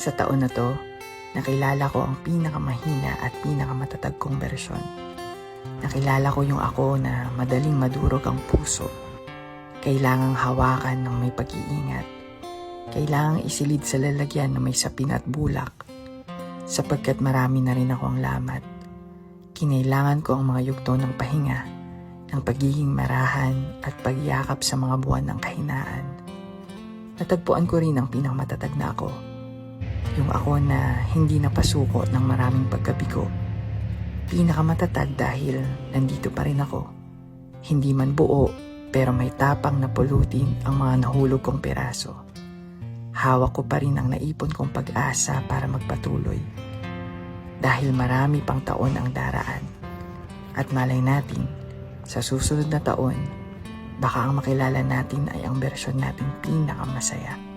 Sa taon na to, nakilala ko ang pinakamahina at pinakamatatag kong bersyon. Nakilala ko yung ako na madaling madurog ang puso. Kailangang hawakan ng may pag-iingat. Kailangang isilid sa lalagyan na may sapin at bulak. Sapagkat marami na rin ako ang lamat. Kinailangan ko ang mga yugto ng pahinga, ng pagiging marahan at pagyakap sa mga buwan ng kahinaan. Natagpuan ko rin ang pinakamatatag na ako. Yung ako na hindi napasuko ng maraming pagkabigo. Pinakamatatag dahil nandito pa rin ako. Hindi man buo, pero may tapang na pulutin ang mga nahulog kong piraso. Hawak ko pa rin ang naipon kong pag-asa para magpatuloy. Dahil marami pang taon ang daraan. At malay natin, sa susunod na taon, baka ang makilala natin ay ang bersyon natin pinakamasaya.